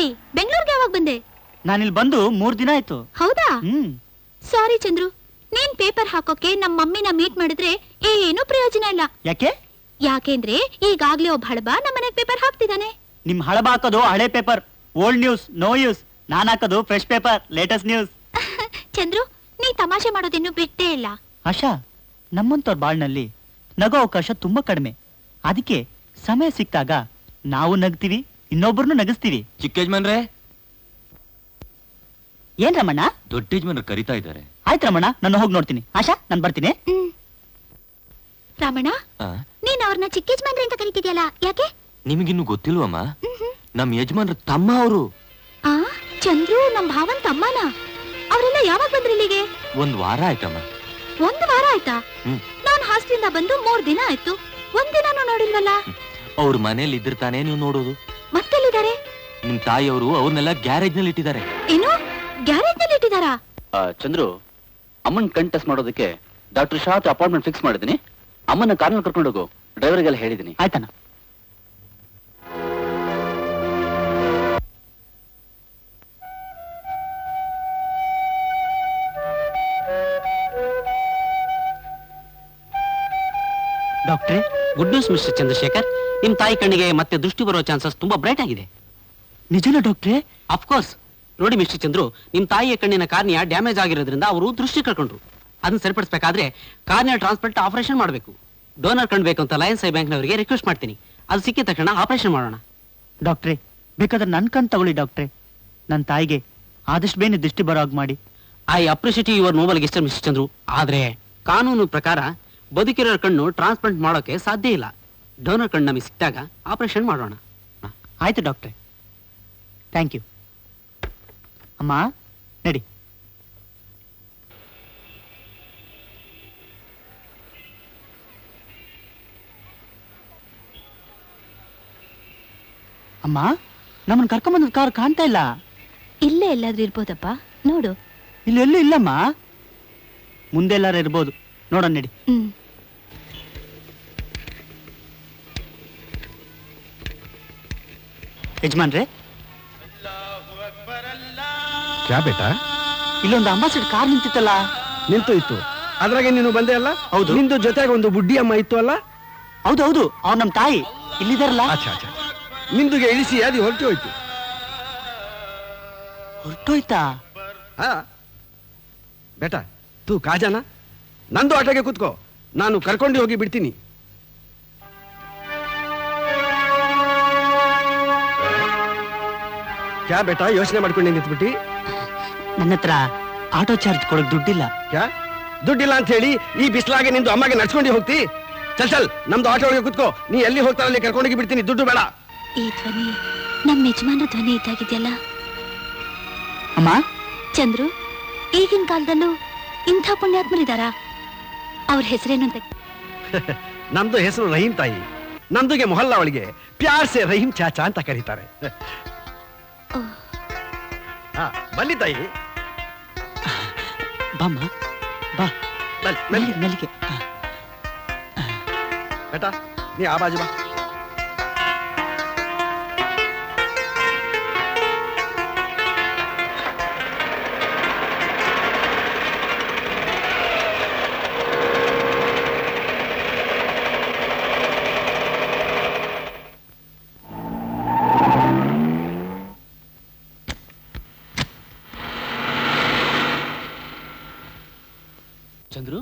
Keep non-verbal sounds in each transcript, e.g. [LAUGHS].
ಎಲ್ಲಿ ಬೆಂಗಳೂರಿಗೆ ಯಾವಾಗ ಬಂದೆ? ನಾನಿಲ್ಲಿ ಬಂದು ಮೂರ್ ದಿನ ಆಯ್ತು. ಹೌದಾ? ಹ್ಮ್. ಸಾರಿ ಚಂದ್ರು ನೀನ್ ಪೇಪರ್ ಹಾಕೋಕೆ ನಮ್ಮ ಮಮ್ಮಿನ ಮೀಟ್ ಮಾಡಿದ್ರೆ ಏನೂ ಪ್ರಯೋಜನ ಇಲ್ಲ. ಯಾಕೆ? ಯಾಕೆಂದ್ರೆ ಈಗಾಗ್ಲೇ ಒಬ್ಬ ಹಳಬ ನಮ್ಮನೆಗ್ ಪೇಪರ್ ಹಾಕ್ತಿದ್ದಾನೆ. ನಿಮ್ ಹಳಬ ಹಾಕೋದು ಹಳೆ paper old news no use. ನಾನ್ ಹಾಕೋದು fresh paper latest news. [LAUGHS] Chandru ನೀ ತಮಾಷೆ ಮಾಡೋದಿನ್ನು ಬಿಟ್ಟೇ ಇಲ್ಲ. ಆಶಾ ನಮ್ಮಂತವ್ರ ಬಾಳ್ನಲ್ಲಿ ನಗೋ ಅವಕಾಶ ತುಂಬಾ ಕಡಿಮೆ. ಅದಕ್ಕೆ ಸಮಯ ಸಿಕ್ಕಾಗ ನಾವು ನಗ್ತೀವಿ. ಇನ್ನೊಬ್ಬರನ್ನು ನಗಿಸ್ತೀವಿ. ಚಿಕ್ಕ ಯಜಮಾನ್ರೆ. ಏನ್ ರಮಣ್ಣ? ದೊಡ್ಡ ಯಜಮಾನ್ರು ಕರಿತಾ ಇದ್ದಾರೆ. ಆಯ್ತು ರಮಣ್ಣ ನಾನು ಹೋಗಿ ನೋಡ್ತೀನಿ. ಆಶಾ ನಾನು ಬರ್ತೀನಿ. ರಾಮಣ್ಣ ಆ, ನೀನ್ ಅವ್ರನ್ನ ಚಿಕ್ಕ ಯಜಮಾನ್ರೆ ಅಂತ ಕರಿತಿದ್ಯಲ್ಲ ಯಾಕೆ? ನಿಮಗಿನ್ನು ಗೊತ್ತಿಲ್ವಮ್ಮ? ನಮ್ ಯಜಮಾನ್ರ ತಮ್ಮ ಅವರು. ಆ ಚಂದ್ರು ನಮ್ ಭಾವನ್ ತಮ್ಮನ ಅವರೆಲ್ಲ ಯಾವಾಗ ಬಂದ್ರಿ ಇಲ್ಲಿಗೆ? ಒಂದ್ ವಾರ ಆಯ್ತಮ್ಮ. ಒಂದು ವಾರ ಆಯ್ತಾ? ಹ್ಮ್. ನಾನ್ ಹಾಸ್ಟೆಲಿಂದ ಬಂದು ಮೂರ್ ದಿನ ಆಯ್ತು. ಒಂದಿನಾನು ನೋಡಿಲ್ವಲ್ಲ? ಅವ್ರ ಮನೇಲಿ ಇದ್ರ ತಾನೇ ನೀವು ನೋಡೋದು. ನಿಮ್ ತಾಯಿಯವರು ಅವ್ರನ್ನೆಲ್ಲ ಗ್ಯಾರೇಜ್ನಲ್ಲಿ ಇಟ್ಟಿದ್ದಾರೆ. ಏನು? ಗ್ಯಾರೇಜ್ನಲ್ಲಿ ಇಟ್ಟಿದಾರಾ ಆ, ಚಂದ್ರು ಅಮ್ಮನ್ ಕಣ್ ಟೆಸ್ಟ್ ಮಾಡೋದಕ್ಕೆ ಡಾಕ್ಟರ್ ಶಾ ಅಪಾಯಿಂಟ್ಮೆಂಟ್ ಫಿಕ್ಸ್ ಮಾಡಿದ್ದೀನಿ. ಅಮ್ಮನ ಕಾರ್ನಲ್ಲಿ ಕರ್ಕೊಂಡು ಹೋಗು. ಡ್ರೈವರ್ಗೆಲ್ಲ ಹೇಳಿದ್ದೀನಿ. ಆಯ್ತಣ್ಣ. ಡಾಕ್ಟ್ರೆ ಗುಡ್ ನ್ಯೂಸ್ ಮಿಸ್ಟರ್ ಚಂದ್ರಶೇಖರ್. ನಿಮ್ ತಾಯಿ ಕಣ್ಣಿಗೆ ಮತ್ತೆ ದೃಷ್ಟಿ ಬರೋ ಚಾನ್ಸಸ್ ತುಂಬಾ ಬ್ರೈಟ್ ಆಗಿದೆ. ನಿಜನಾ ಡಾಕ್ಟ್ರೆ? ಅಫ್ಕೋರ್ಸ್ ನೋಡಿ ಮಿಸ್ಟರ್ ಚಂದ್ರು ನಿಮ್ಮ ತಾಯಿಯ ಕಣ್ಣಿನ ಕಾರ್ನಿಯ ಡ್ಯಾಮೇಜ್ ಆಗಿರೋದ್ರಿಂದ ಅವರು ದೃಷ್ಟಿ ಕಳ್ಕೊಂಡ್ರು. ಅದನ್ನ ಸರಿಪಡಿಸಬೇಕಾದ್ರೆ ಕಾರ್ನಿಯ ಟ್ರಾನ್ಸ್ಪ್ಲಾಂಟ್ ಆಪರೇಷನ್ ಮಾಡಬೇಕು. ಡೋನರ್ ಕಂಡ್ಬೇಕು ಬೇಕು ಅಂತ ಲಯನ್ಸ್ ಐ ಬ್ಯಾಂಕ್ನವರಿಗೆ ರಿಕ್ವೆಸ್ಟ್ ಮಾಡ್ತೀನಿ. ಅದು ಸಿಕ್ಕಿದ ತಕ್ಷಣ ಆಪರೇಷನ್ ಮಾಡೋಣ. ಡಾಕ್ಟ್ರೆ ಬೇಕಾದ್ರೆ ನನ್ ಕಣ್ ತಗೊಳ್ಳಿ ಡಾಕ್ಟ್ರೆ. ನನ್ನ ತಾಯಿಗೆ ಆದಷ್ಟು ಬೇನೆ ದೃಷ್ಟಿ ಬರೋ ಹಾಗೆ ಮಾಡಿ. ಐ ಅಪ್ರಿಷಿಯೇಟ್ ಯುವರ್ ನೋಬಲ್ ಗೆಸ್ಟ್ ಮಿಸ್ಟರ್ ಚಂದ್ರು. ಆದ್ರೆ ಕಾನೂನು ಪ್ರಕಾರ ಬದುಕಿರೋ ಕಣ್ಣು ಟ್ರಾನ್ಸ್ಪ್ಲಾಂಟ್ ಮಾಡೋಕೆ ಸಾಧ್ಯ ಇಲ್ಲ. ಡೋನರ್ ಕಣ್ಣು ನಮಗೆ ಸಿಕ್ಕಾಗ ಆಪರೇಷನ್ ಮಾಡೋಣ. ಆಯ್ತು ಡಾಕ್ಟ್ರೇ. ಥ್ಯಾಂಕ್ ಯು ಅಮ್ಮ ನಡಿ. ಅಮ್ಮ ನಮ್ಮನ್ನ ಕರ್ಕೊಂಬಂದ ಕಾರ್ ಕಾಣ್ತಾ ಇಲ್ಲ. ಇಲ್ಲೇ ಎಲ್ಲಾದ್ರೂ ಇರ್ಬೋದಪ್ಪ. ನೋಡು. ಇಲ್ಲಿ ಎಲ್ಲೂ ಇಲ್ಲಮ್ಮ. ಮುಂದೆ ಎಲ್ಲಾರು ಇರ್ಬೋದು. ನೋಡೋಣ ನಡಿ. ಹ್ಮ್. ಯಜಮಾನ್ರೆ ಕ್ಯಾ ಬೇಟ ಇಲ್ಲೊಂದು ಅಂಬಾಸಿಡ್ ಕಾರ್ ನಿಂತಿತ್ತಲ್ಲ? ನಿಂತು ಇತ್ತು. ಅದ್ರಾಗೆ ನೀನು ಬಂದೆ ಅಲ್ಲ? ಹೌದು. ನಿಂದು ಜೊತೆಗೆ ಒಂದು ಬುಡ್ಡಿ ಅಮ್ಮ ಇತ್ತು ಅಲ್ಲ? ಹೌದು ಹೌದು. ಅವ್ರು ನಮ್ಮ ತಾಯಿ. ಇಲ್ಲಿದಾರಲ್ಲ ಅಚ್ಚಾ ನಿಂದುಗೆ ಇಳಿಸಿ ಅದು ಹೊರಟು ಹೋಯ್ತು ಹೊರಟೋಯ್ತಾ? ಹಾ. ಬೇಟ ತೂ ಕಾಜಾನ? ನಂದು ಆಟೋಗೆ ಕೂತ್ಕೋ. ನಾನು ಕರ್ಕೊಂಡು ಹೋಗಿ ಬಿಡ್ತೀನಿ. ಯಾ ಬೇಟ ಯೋಚನೆ ಮಾಡ್ಕೊಂಡು ನಿಂತ್ಬಿಟ್ಟಿ. ನನ್ನ ಹತ್ರ ಆಟೋ ಚಾರ್ಜ್ ಕೊಡಕ್ ದುಡ್ಡಿಲ್ಲ. ಕ್ಯಾ? ದುಡ್ಡಿಲ್ಲ ಅಂತ ಹೇಳಿ ಈ ಬಿಸ್ಲಾಗೆ ನಿಂದು ಅಮ್ಮಗೆ ನಡ್ಸ್ಕೊಂಡು ಹೋಗ್ತಿ? ಚಲ್ ಚಲ್ ನಮ್ದು ಆಟೋ ಒಳಗೆ ಕುತ್ಕೋ. ನೀ ಎಲ್ಲಿ ಹೋಗ್ತಾರ ಅಲ್ಲಿ ಕರ್ಕೊಂಡೋಗಿ ಬಿಡ್ತೀನಿ ದುಡ್ಡು ಬೇಡ. ಈ ಧ್ವನಿ ನಮ್ಮ ಯಜಮಾನ ಧ್ವನಿ ಇದ್ದಾಗಿದೆಯಲ್ಲ ಅಮ್ಮ? ಚಂದ್ರು ಈಗಿನ ಕಾಲದಲ್ಲೂ ಇಂಥ ಪುಣ್ಯಾತ್ಮರಿದಾರ ಅವ್ರ ಹೆಸರೇನು ಅಂತ [LAUGHS] ನಮ್ದು ಹೆಸರು ರಹೀಂ ತಾಯಿ. ನಮ್ದುಗೆ ಮೊಹಲ್ಲಾ ಅವಳಿಗೆ ಪ್ಯಾರ್ ಸೆ ರಹೀಂ ಚಾಚಾ ಅಂತ ಕರೀತಾರೆ. ಹಾ ಬನ್ನಿ ತಾಯಿ ಬಾಮ್ಮ ಬಾ ಬನ್ನಿ ಮೆಲ್ಲಿಗೆ ಬನ್ನಿ ಮೆಲ್ಲಿಗೆ ಆ, ಬೇಟಾ ನೀ ಆ ಬಾಜು ಬಾ ಚಂದ್ರು?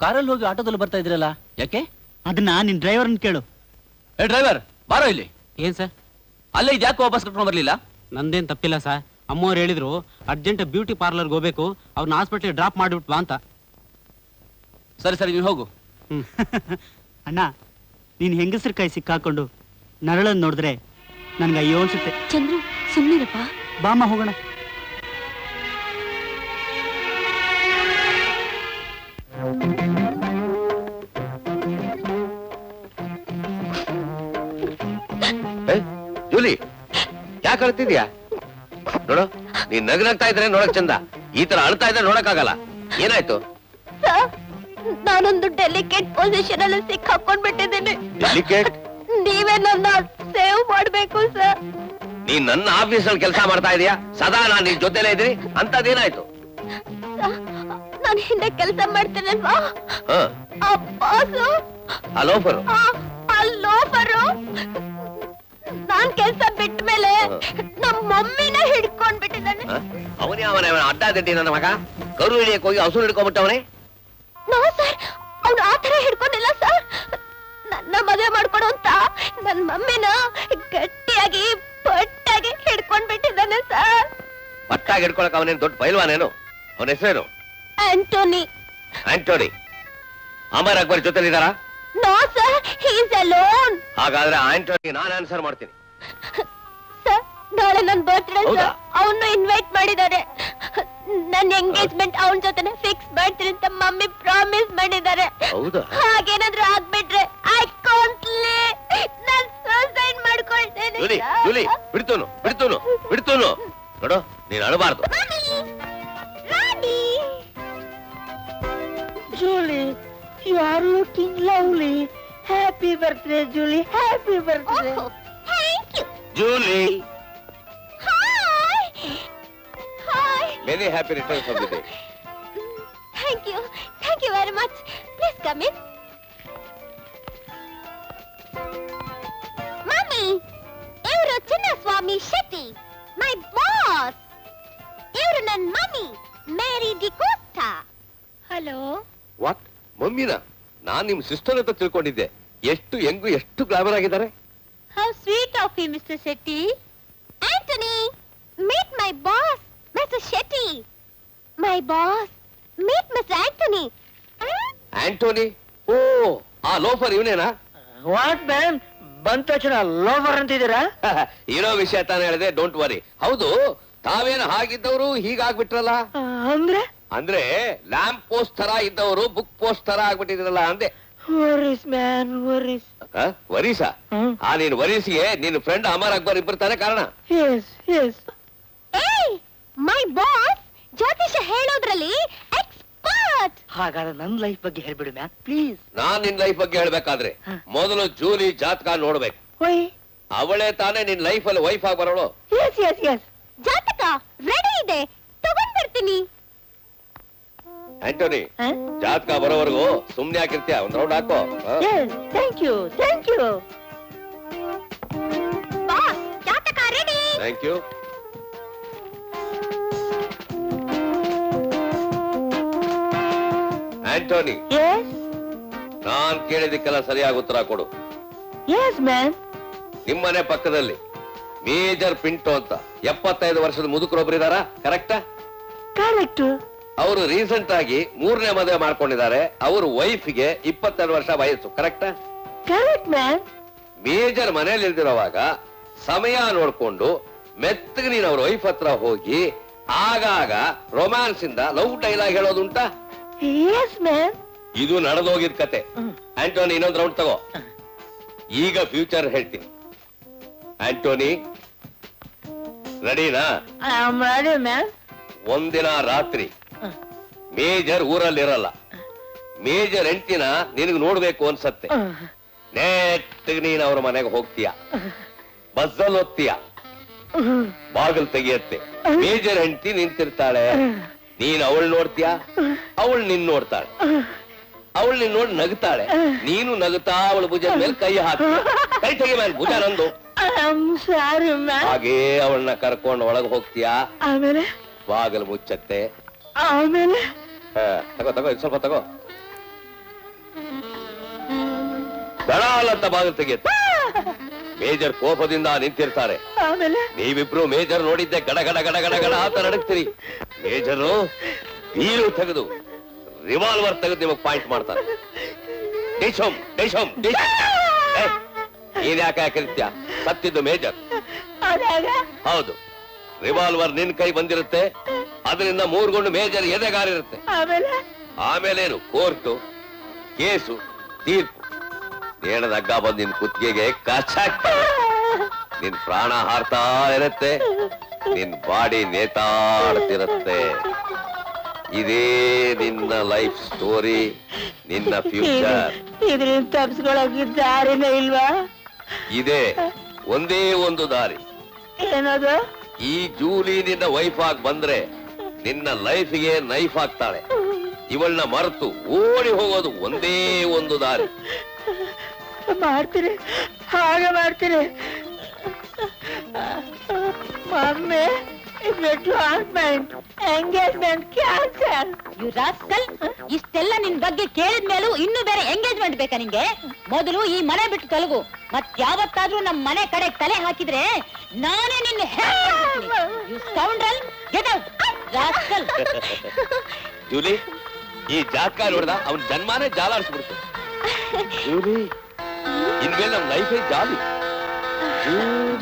ಕಾರಲ್ಲಿ ಹೋಗಿ ಆಟೋದಲ್ಲಿ ಬರ್ತಾ ಇದ್ರಲ್ಲ ಯಾಕೆ? ಅದನ್ನ ನಿನ್ ಡ್ರೈವರ್ನ ಕೇಳು. ಏ ಡ್ರೈವರ್ ಬಾರೋ ಇಲ್ಲಿ. ಏನ್ ಸರ್? ಅಲ್ಲೇ ಇದ್ಯಾಕೆ ವಾಪಸ್ ಕಟ್ಕೊಂಡು ಬರ್ಲಿಲ್ಲ? ನಂದೇನ್ ತಪ್ಪಿಲ್ಲ ಸರ್. ಅಮ್ಮವ್ರು ಹೇಳಿದ್ರು ಅರ್ಜೆಂಟ್ ಬ್ಯೂಟಿ ಪಾರ್ಲರ್ಗೆ ಹೋಗ್ಬೇಕು ಅವ್ರನ್ನ ಹಾಸ್ಪಿಟ್ಲಿಗೆ ಡ್ರಾಪ್ ಮಾಡಿಬಿಟ್ವಾ ಬಾ ಅಂತ. ಸರಿ ಸರಿ ನೀವು ಹೋಗು. [LAUGHS] ಅಣ್ಣ ನೀನ್ ಹೆಂಗಸ್ರ ಕೈ ಸಿಕ್ಕಾಕೊಂಡು ನರಳನ್ನು ನೋಡಿದ್ರೆ ನನ್ಗೆ ಅಯ್ಯೋ ಅನ್ಸುತ್ತೆ. ಚಂದ್ರು ಸುಮ್ಮನಿರಪ್ಪ ಬಾಮ ಹೋಗೋಣ. ಯಾಕೆ ಅಳ್ತಿದ್ಯಾ? ನೋಡು ನೀನ್ ನಗ್ನಾಗ್ತಾ ಇದ್ರೆ ನೋಡಕ್ ಚಂದ. ಈ ತರ ಅಳ್ತಾ ಇದ್ರೆ ನೋಡಕ್ ಏನಾಯ್ತು? ನಾನೊಂದು ಡೆಲಿಕೇಟ್ ಪೊಸಿಷನ್ ಅಲ್ಲಿ ಸಿಕ್ಕಾಕೊಂಡ್ಬಿಟ್ಟಿದ್ದೀನಿ ಡೆಲಿಕೇಟ್ ನೀವೇ ನನ್ನ ಸೇವ್ ಮಾಡ್ಬೇಕು ಸರ್. ನೀನ್ ನನ್ನ ಆಫೀಸ್ ಅಲ್ಲಿ ಕೆಲಸ ಮಾಡ್ತಾ ಇದೀಯಾ? ಸದಾ ನಾನ್ ನಿನ್ ಜೊತೆಲೇ ಇದ್ದೀನಿ. ಅಂತದೇನಾಯ್ತು ನಾನು ಹಿಂದೆ ಕೆಲಸ ಮಾಡ್ತೇನೆ ಹ. ಆ ಬಾಸು ಆ ಲೋಫರು? ಆ ಲೋಫರು? ನಾನ್ ಕೆಲ್ಸ ಬಿಟ್ಟ ಮೇಲೆ ನಮ್ಮ ಮಮ್ಮಿನ ಹಿಡ್ಕೊಂಡ್ ಬಿಟ್ಟಿದ್ದಾನೆ ಅವನೇ ಅವನೇ ಅವನ ಅಡ್ಡ ದಿಡ್ಡಿ ನನ್ನ ಮಗ? ಕರು ಹಿಡಿಯಕ್ ಹೋಗಿ ಹಸು ಹಿಡ್ಕೊಂಡ್ಬಿಟ್ಟವನೇ? ನೋ ಸರ್ ಅವ್ನು ಆ ತರ ಹಿಡ್ಕೊಂಡಿಲ್ಲ ಸರ್. ನನ್ನ ಮದುವೆ ಮಾಡ್ಕೊಡು ಅಂತ ನನ್ ಮಮ್ಮಿನ ಗಟ್ಟಿಯಾಗಿ ಪಟ್ಟಾಗಿ ಹಿಡ್ಕೊಂಡ್ ಬಿಟ್ಟಿದ್ದಾನೆ ಸರ್. ಪಟ್ಟಾಗಿ ಹಿಡ್ಕೊಳಕ್ ಅವನೇನು ದೊಡ್ಡ ಪೈಲ್ವಾನೇನು ಅವನ ಹೆಸರೇನು? ಆಂಟೋನಿ. ಆಂಟೋನಿ. ಅಮರ್ ಅಕ್ಬರ್ ಜೊತೆಲಿದ್ದಾರಾ? ನೋ ಸರ್ ಹೀಸ್ ಅಲೋನ್ ಹಾಗಾದ್ರೆ ಆಂಟೋನಿಗೆ ನಾನು ಆನ್ಸರ್ ಮಾಡ್ತೀನಿ ಸರ್ ನಾಳೆ ನನ್ನ ಬರ್ತ್ಡೇ ಹೌದಾ? ಸರ್ ಅವನು ಇನ್ವೈಟ್ ಮಾಡಿದ್ದಾರೆ ನನ್ನ ಎಂಗೇಜ್ಮೆಂಟ್ ಅವನ ಜೊತೆನೆ ಫಿಕ್ಸ್ ಮಾಡ್ತೀನಿ ಅಂತ ಮಮ್ಮಿ ಪ್ರಾಮಿಸ್ ಮಾಡಿದ್ದಾರೆ ಹೌದಾ ಹಾಗೇನಾದ್ರೂ ಆಗ್ಬಿಟ್ರೆ ಐ ಕಾಂಟ್ಲಿ ನಾನು ಸೂಸೈಡ್ ಮಾಡ್ಕೊಳ್ತೇನೆ ಜೂಲಿ sir. ಜೂಲಿ ಬಿಡ್ತೋನು ಬಿಡ್ತೂನು ಬಿಡ್ತೂನು ನೋಡು ನೀನ್ ಅಳಬಾರ್ದು Mommy! Mommy! Julie, you are looking lovely. Happy birthday, Julie. Happy birthday. Oh, thank you. Julie Hi. Hi. Many happy returns of the day Thank you. Thank you very much. Please come in. Mommy, ಇವರು Chinnaswamy Shetty my boss ಇವರು ನನ್ನ mummy Mary D'Costa hello what ಮಮ್ಮಿನ ನಾನ್ ನಿಮ್ sister ಅಂತ ತಿಳ್ಕೊಂಡಿದ್ದೆ. ಎಷ್ಟು ಹೆಂಗು ಎಷ್ಟು ಗ್ಲಾಮರ್ ಆಗಿದ್ದಾರೆ. How sweet of you mister Shetty Antony meet my boss mister Shetty my boss meet mister Antony Antony ಓ ಆ ಲೋಫರ್ ಇವನೇನಾ? ವಾಟ್ ಮ್ಯಾನ್ ಬಂದ ತಕ್ಷಣ ಲೋವರ್ ಅಂತಿದ್ದೀರಾ? [LAUGHS] ಇರೋ ವಿಷಯ ತಾನೇ ಹೇಳಿದೆ ಡೋಂಟ್ ವರಿ ಹೌದು ತಾವೇನು ಹಾಗಿದ್ದವರು ಹೀಗಾಗ್ಬಿಟ್ರಲ್ಲ. ಅಂದ್ರೆ? ಅಂದ್ರೆ ಲ್ಯಾಂಪ್ ಪೋಸ್ಟ್ ತರ ಇದ್ದವರು ಬುಕ್ ಪೋಸ್ಟ್ ತರ ಆಗ್ಬಿಟ್ಟಿದ್ರಲ್ಲ ಅಂದೆ. ವರಿಸ್ ಮ್ಯಾನ್ ವರೀಸ್ ಆ, ವರೀಸ ಆ ನೀನ್ ವರೀಸಿಗೆ ನಿನ್ನ ಫ್ರೆಂಡ್ ಅಮರ್ ಅಕ್ಬರ್ ಇಬ್ಬರು ತಾನೆ ಕಾರಣ. ಎಸ್ ಮೈ ಬಾಸ್ ಜ್ಯೋತಿಷ ಹೇಳೋದ್ರಲ್ಲಿ ಎಕ್ಸ್ಪರ್ಟ್ ಹಾಗಾದ್ರೆ ನನ್ ಲೈಫ್ ಬಗ್ಗೆ ಹೇಳ್ಬಿಡು ಮ್ಯಾಮ್ ಪ್ಲೀಸ್ ನಾನ್ ನಿನ್ ಲೈಫ್ ಬಗ್ಗೆ ಹೇಳ್ಬೇಕಾದ್ರೆ ಮೊದಲು ಜೂಲಿ ಜಾತಕ ನೋಡ್ಬೇಕು. ವೈ ಅವಳೇ ತಾನೇ ನಿನ್ ಲೈಫ್ ಅಲ್ಲಿ ವೈಫ್ ಆಗಿ ಬರೋಳು. ಎಸ್ ಎಸ್ ಎಸ್ ಜಾತಕ ರೆಡಿ ಇದೆ. ತಗೊಂಡ್ ಬರ್ತೀನಿ ಆಂಟೋನಿ ಜಾತಕ ಬರೋವರೆಗೂ ಸುಮ್ನೆ ಹಾಕಿರ್ತೀಯ? ಒಂದ್ ರೌಂಡ್ ಹಾಕೋ. Thank you thank you boss ಜಾತಕ ರೆಡಿ ಥ್ಯಾಂಕ್ ಯು ಆಂಟೋನಿ ನಾನ್ ಕೇಳಿದಕ್ಕೆಲ್ಲ ಸರಿಯಾಗಿ ಉತ್ತರ ಕೊಡು. ನಿಮ್ಮನೆ ಪಕ್ಕದಲ್ಲಿ ಮೇಜರ್ ಪಿಂಟೋ ಅಂತ ಎಪ್ಪತ್ತೈದು ವರ್ಷದ ಮುದುಕರೊಬ್ರು ಇದಾರ? ಕರೆಕ್ಟಾ ಕರೆಕ್ಟ್ ಅವರು ರೀಸೆಂಟ್ ಆಗಿ ಮೂರನೇ ಮದುವೆ ಮಾಡ್ಕೊಂಡಿದ್ದಾರೆ. ಅವ್ರ ವೈಫ್ಗೆ ಇಪ್ಪತ್ತೆರಡು ವರ್ಷ ವಯಸ್ಸು ಕರೆಕ್ಟ್ ಕರೆಕ್ಟ್ ಮ್ಯಾನ್ ಮೇಜರ್ ಮನೇಲಿ ಇಲ್ದಿರೋವಾಗ ಸಮಯ ನೋಡ್ಕೊಂಡು ಮೆತ್ತಗೆ ನೀನ್ ಅವ್ರ ವೈಫ್ ಹತ್ರ ಹೋಗಿ ಆಗಾಗ ರೊಮ್ಯಾನ್ಸ್ ಇಂದ ಲವ್ ಡೈಲಾಗ್ ಹೇಳೋದುಂಟ ಎಸ್ ಇದು ನಡೆದೋಗಿದ್ ಕತೆ. ಆಂಟೋನಿ ಇನ್ನೊಂದು ರೌಂಡ್ ತಗೋ. ಈಗ ಫ್ಯೂಚರ್ ಹೇಳ್ತೀನಿ. ಆಂಟೋನಿ ರೆಡಿನಾ ಒಂದಿನ ರಾತ್ರಿ ಮೇಜರ್ ಊರಲ್ಲಿರಲ್ಲ. ಮೇಜರ್ ಹೆಂಡತಿನ ನಿನಗೆ ನೋಡ್ಬೇಕು ಅನ್ಸತ್ತೆ. ನೆಟ್ಟಗ್ ನೀನ್ ಅವ್ರ ಮನೆಗೆ ಹೋಗ್ತೀಯ. ಬಸ್ಸಲ್ಲಿ ಹೋಗ್ತೀಯ ಬಾಗಿಲು ತೆಗಿಯತ್ತೆ. ಮೇಜರ್ ಹೆಂಡತಿ ನಿಂತಿರ್ತಾಳೆ. ನೀನ್ ಅವಳು ನೋಡ್ತೀಯ? ಅವಳು ನಿನ್ ನೋಡ್ತಾಳೆ. ಅವಳು ನಿನ್ ನೋಡಿ ನಗ್ತಾಳೆ. ನೀನು ನಗುತ್ತಾ ಅವಳ ಭುಜ ಮೇಲೆ ಕೈ ಹಾಕಿ ಕೈ ತೆಗಿ ಮೇಲೆ ಭುಜ ನಂದು. ಹಾಗೇ ಅವಳನ್ನ ಕರ್ಕೊಂಡು ಒಳಗೆ ಹೋಗ್ತೀಯ. ಆಮೇಲೆ? ಬಾಗಿಲು ಮುಚ್ಚತ್ತೆ. ಆಮೇಲೆ? ಹಾ, ತಗೋ ತಗೋ ಇದು ಸ್ವಲ್ಪ ತಗೋ. ದಳಾಲ್ ಅಂತ ಬಾಗಿಲು ತೆಗೆಯುತ್ತೆ ಮೇಜರ್ ಕೋಪದಿಂದ ನಿಂತಿರ್ತಾರೆ. ಆಮೇಲೆ? ನೀವಿಬ್ರು ಮೇಜರ್ ನೋಡಿದ್ದೆ ಗಡ ಗಡ ಗಡ ಗಡ ಗಡ ಅಂತ ನಡಕ್ತೀರಿ ಮೇಜರು ನೀರು ತೆಗೆದು ರಿವಾಲ್ವರ್ ತೆಗೆದು ನಿಮಗ್ ಪಾಯಿಂಟ್ ಮಾಡ್ತಾರೆ. ದೇಶಂ ದೇಶಂ ನೀನ್ ಯಾಕೆ ಯಾಕೆ ಸತ್ತಿದ್ದು ಮೇಜರ್. ಹೌದು. ರಿವಾಲ್ವರ್ ನಿನ್ ಕೈ ಬಂದಿರುತ್ತೆ. ಅದರಿಂದ ಮೂರ್ಗೊಂಡು ಮೇಜರ್ ಎದೆಗಾರಿರುತ್ತೆ. ಆಮೇಲೆ? ಆಮೇಲೇನು? ಕೋರ್ಟು ಕೇಸು ತೀರ್ಪು. ನೇಣದ ಹಗ್ಗ ಬಂದು ನಿನ್ ಕುತ್ತಿಗೆಗೆ ಕಚ್ಚಾಕ್ತಾರೆ ನಿನ್ ಪ್ರಾಣ ಹಾರ್ತಾ ಇರುತ್ತೆ. ನಿನ್ ಬಾಡಿ ನೇತಾಡ್ತಿರುತ್ತೆ. ಇದೇ ನಿನ್ನ ಲೈಫ್ ಸ್ಟೋರಿ ನಿನ್ನ ಫ್ಯೂಚರ್. ಇದರಿಂದ ತಪ್ಸ್ಕೊಳಕ್ ದಾರಿನೇ ಇಲ್ವಾ? ಇದೇ ಒಂದೇ ಒಂದು ದಾರಿ. ಏನದು? ಈ ಜೂಲಿ ನಿನ್ನ ವೈಫ್ ಆಗಿ ಬಂದ್ರೆ ನಿನ್ನ ಲೈಫ್ಗೆ ನೈಫ್ ಆಗ್ತಾಳೆ ಇವಳನ್ನ ಮರೆತು ಓಡಿ ಹೋಗೋದು ಒಂದೇ ಒಂದು ದಾರಿ. ಮಾಡ್ತೀರಿ? ಹಾಗೆ ಮಾಡ್ತೀರಿ. Mummy requirement engagement cancel you rascal ಇಷ್ಟೆಲ್ಲ ನಿನ್ ಬಗ್ಗೆ ಕೇಳಿದ ಮೇಲೂ ಇನ್ನು ಬೇರೆ ಎಂಗೇಜ್ಮೆಂಟ್ ಬೇಕಾ ನಿಂಗೆ? ಮೊದಲು ಈ ಮನೆ ಬಿಟ್ಟು ತೊಲಗು. ಮತ್ ಯಾವತ್ತಾದ್ರೂ ನಮ್ ಮನೆ ಕಡೆ ತಲೆ ಹಾಕಿದ್ರೆ ನಾನೇ ನಿನ್ನ scoundrel scoundrel get out rascal Julie ಈ ಜಾತಕ ನೋಡ್ದ ಅವ್ನ ಜನ್ಮಾನೇ ಜಾಲಾಡ್ಸ್ಬಿಡ್ತು. ಜೂಲಿ. ಇನ್ಮೇಲೆ ನಮ್ ಲೈಫೇ ಜಾಲಿ. ಜೂಲಿ